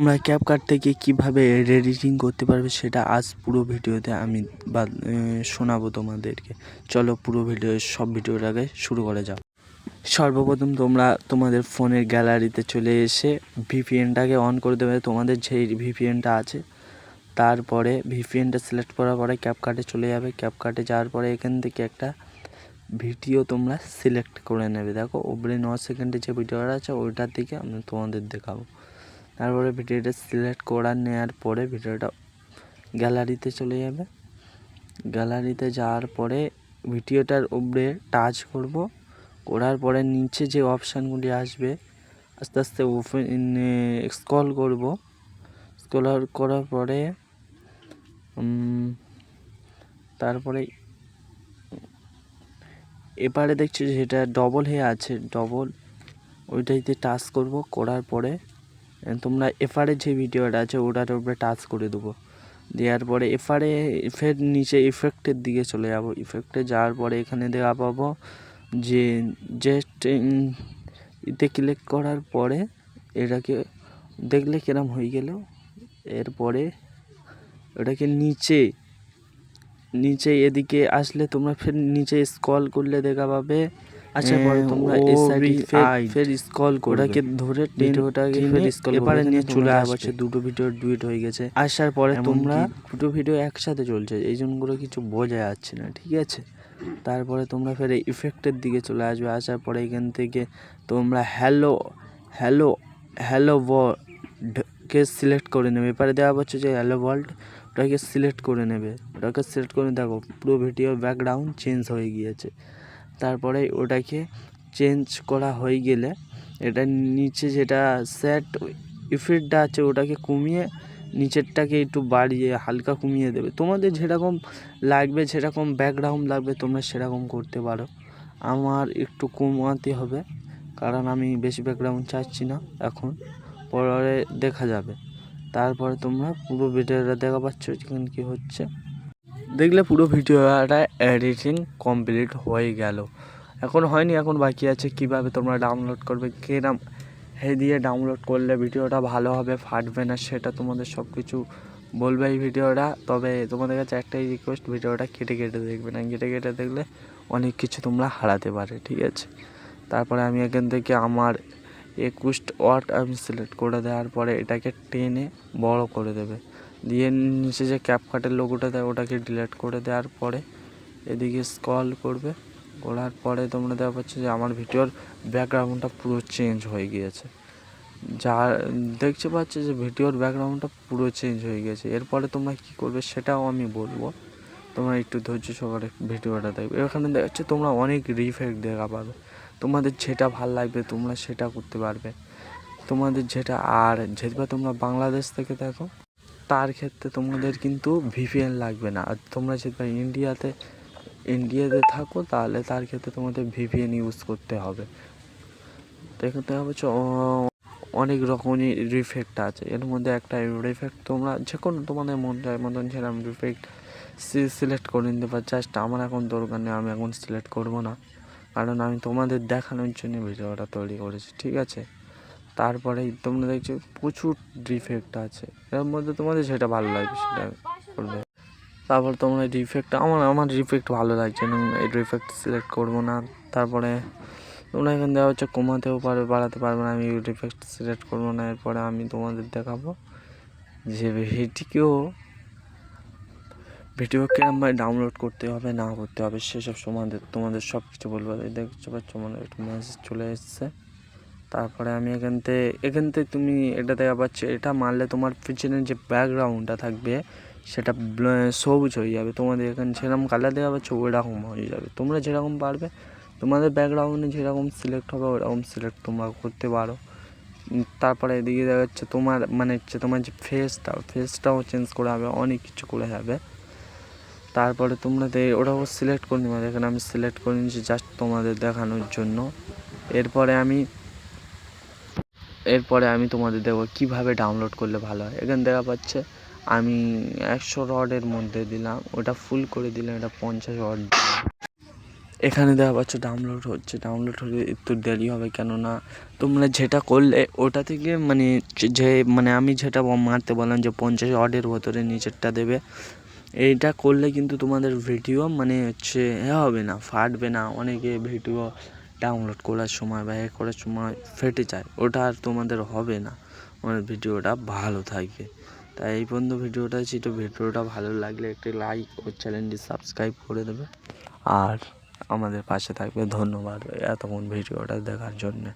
তোমরা ক্যাপকাট থেকে কীভাবে এডিটিং করতে পারবে সেটা আজ পুরো ভিডিওতে আমি শোনাবো তোমাদেরকে। চলো পুরো ভিডিও, সব ভিডিওর আগে শুরু করা যাও সর্বপ্রথম তোমরা তোমাদের ফোনের গ্যালারিতে চলে এসে ভিপিএনটাকে অন করে দেবে। তোমাদের যেই ভিপিএনটা আছে, তারপরে ভিপিএনটা সিলেক্ট করার পরে ক্যাপকাটে চলে যাবে। ক্যাপকাটে যাওয়ার পরে এখান থেকে একটা ভিডিও তোমরা সিলেক্ট করে নেবে। দেখো, ওপরে ন সেকেন্ডে যে ভিডিওটা আছে, ওইটার দিকে আমি তোমাদের দেখাবো। তারপরে ভিডিওটা সিলেক্ট করা নেওয়ার পরে ভিডিওটা গ্যালারিতে চলে যাবে। গ্যালারিতে যাওয়ার পরে ভিডিওটার উপরে টাচ করব। করার পরে নিচে যে অপশানগুলি আসবে, আস্তে আস্তে ওপেন স্ক্রল করব। স্ক্রল করার পরে তারপরে এপারে দেখছি যেটা ডবল হয়ে আছে ডবল ওইটাইতে টাচ করব। করার পরে তোমরা এফারে যে ভিডিওটা আছে, ওটার উপরে টাচ করে দেবো। দেওয়ার পরে এফারে ফের নিচে ইফেক্টের দিকে চলে যাব। ইফেক্টে যাওয়ার পরে এখানে দেখা পাবো যে জাস্ট এতে ক্লিক করার পরে এটাকে, দেখলে কিরম হয়ে গেল? এরপরে ওটাকে নিচে নিচে এদিকে আসলে তোমরা ফের নিচে স্ক্রল করলে দেখা পাবে আচ্ছা পরে তোমরা এই সাইডে ফের স্ক্রল করে ওটাকে ধরে ভিডিওটাকে ফের স্ক্রল এবারে নিয়ে চলে আসছে দুটো ভিডিও ডুয়েট হয়ে গেছে। আসার পরে তোমরা দুটো ভিডিও একসাথে চলছে এই জন্যগুলো কিছু বোঝা যাচ্ছে না ঠিক আছে? তারপরে তোমরা ফের ইফেক্টের দিকে চলে আসবে। আসার পরে এখান থেকে তোমরা হ্যালো হ্যালো হ্যালো কে সিলেক্ট করে নেবে। এবারে দেওয়া হচ্ছে যে হ্যালো ওয়ার্ল্ড ওটাকে সিলেক্ট করে নেবে। ওটাকে সিলেক্ট করে দেখো পুরো ভিডিও ব্যাকগ্রাউন্ড চেঞ্জ হয়ে গিয়েছে। তারপরে ওটাকে চেঞ্জ করা হয়ে গেলে এটা নিচে যেটা সেট ইফেক্টটা আছে ওটাকে কমিয়ে নিচেরটাকে একটু বাড়িয়ে হালকা কমিয়ে দেবে। তোমাদের যেরকম লাগবে, যেরকম ব্যাকগ্রাউন্ড লাগবে, তোমরা সেরকম করতে পারো। আমার একটু কমাতে হবে, কারণ আমি বেশি ব্যাকগ্রাউন্ড চাচ্ছি না এখন। পরে দেখা যাবে। তারপরে তোমরা পুরো ভিডিওটা দেখা পাচ্ছ যেখানে কী হচ্ছে? দেখলে পুরো ভিডিওটা এডিটিং কমপ্লিট হয়ে গেল। এখন হয়নি, এখন বাকি আছে। কীভাবে তোমরা ডাউনলোড করবে, কিরম হে দিয়ে ডাউনলোড করলে ভিডিওটা ভালো হবে, ফাটবে না, সেটা তোমাদের সব কিছু বলবে এই ভিডিওটা। তবে তোমাদের কাছে একটাই রিকোয়েস্ট ভিডিওটা কেটে কেটে দেখবে না। কেটে কেটে দেখলে অনেক কিছু তোমরা হারাতে পারে, ঠিক আছে? তারপরে আমি এখান থেকে আমার একুশ ওয়াট আমি সিলেক্ট করে দেওয়ার পরে এটাকে টেনে বড় করে দেবে। দিয়ে নিচে যে ক্যাপকাটের লোগোটা দেয়, ওটাকে ডিলিট করে দেওয়ার পরে এদিকে স্কল করবে। করার পরে তোমরা দেখা পাচ্ছ যে আমার ভিডিওর ব্যাকগ্রাউন্ডটা পুরো চেঞ্জ হয়ে গিয়েছে। যা, দেখতে পাচ্ছ যে ভিডিওর ব্যাকগ্রাউন্ডটা পুরো চেঞ্জ হয়ে গেছে এরপরে তোমরা কী করবে সেটাও আমি বলব। তোমরা একটু ধৈর্য সহকারে ভিডিওটা দেখবে। এখানে দেখাচ্ছে তোমরা অনেক রিফেক্ট দেখা পাবে। তোমাদের যেটা ভালো লাগবে তোমরা সেটা করতে পারবে। তোমাদের যেটা আর যেটা তোমরা বাংলাদেশ থেকে দেখো তার ক্ষেত্রে তোমাদের কিন্তু ভিপিএন লাগবে না। আর তোমরা যদি ইন্ডিয়াতে ইন্ডিয়াতে থাকো, তাহলে তার ক্ষেত্রে তোমাদের ভিপিএন ইউজ করতে হবে। দেখতে হবে অনেক রকমই রিফেক্ট আছে। এর মধ্যে একটা রিফেক্ট তোমরা যে কোনো তোমাদের মন যায় মতন সেরকম রিফেক্ট সি সিলেক্ট করে নিতে পার। জাস্ট আমার এখন দরকার নেই, আমি এখন সিলেক্ট করব না। কারণ আমি তোমাদের দেখানোর জন্য ভিডিওটা তৈরি করেছি, ঠিক আছে? তারপরে তোমরা দেখছ প্রচুর ডিফেক্ট আছে। এর মধ্যে তোমাদের সেটা ভালো লাগবে সেটা করবে। তারপর তোমরা ডিফেক্ট আমার আমার ডিফেক্ট ভালো লাগছে না, এই ডিফেক্ট সিলেক্ট করব না। তারপরে তোমরা এখানে দেওয়া হচ্ছে কমাতেও পারবে বাড়াতে পারবে না, আমি ডিফেক্ট সিলেক্ট করব না। এরপরে আমি তোমাদের দেখাবো যে ভিডিও ভিডিও কিরমভাবে ডাউনলোড করতে হবে, না করতে হবে, সেসব তোমাদের তোমাদের সব কিছু বলব দেখতে পাচ্ছ মানে একটু মেসেজ চলে এসছে। তারপরে আমি এখান থেকে এখান থেকে তুমি এটা দেখা পাচ্ছ এটা মারলে তোমার পিছনের যে ব্যাকগ্রাউন্ডটা থাকবে, সেটা সবুজ হয়ে যাবে। তোমাদের এখানে যেরকম কালার দেওয়া পাচ্ছ ওইরকম হয়ে যাবে। তোমরা যেরকম পারবে, তোমাদের ব্যাকগ্রাউন্ডে যেরকম সিলেক্ট হবে, ওরকম সিলেক্ট তোমরা করতে পারো। তারপরে এদিকে দেখা যাচ্ছে তোমার মানে হচ্ছে তোমার যে ফেসটা ফেসটাও চেঞ্জ করা হবে, অনেক কিছু করে হবে। তারপরে তোমরা ওটাও সিলেক্ট করে নিবে এখানে আমি সিলেক্ট করে নিয়েছি জাস্ট তোমাদের দেখানোর জন্য। এরপরে আমি এরপরে আমি তোমাদের দেখব কীভাবে ডাউনলোড করলে ভালো হয়। এখানে দেখা পাচ্ছে আমি একশো রডের মধ্যে দিলাম, ওটা ফুল করে দিলাম, এটা পঞ্চাশ রড এখানে দেখা পাচ্ছ ডাউনলোড হচ্ছে ডাউনলোড হলে একটু দেরি হবে কেননা তোমরা যেটা করলে ওটা থেকে মানে যে- মানে আমি যেটা মারতে বললাম যে পঞ্চাশ অডের ভেতরে নিচেরটা দেবে, এইটা করলে কিন্তু তোমাদের ভিডিও মানে হচ্ছে হবে না, ফাটবে না, অনেকে ভিডিও ডাউনলোড করার সময় বা এ করার সময় ফেটে যায়, ওটা আর তোমাদের হবে না। আমার ভিডিওটা ভালো থাকবে। তাই এই পর্যন্ত ভিডিওটা ছিল ভিডিওটা ভালো লাগলে একটি লাইক ও চ্যানেলটি সাবস্ক্রাইব করে দেবে। আর আমাদের পাশে থাকবে ধন্যবাদ এতক্ষণ ভিডিওটা দেখার জন্যে।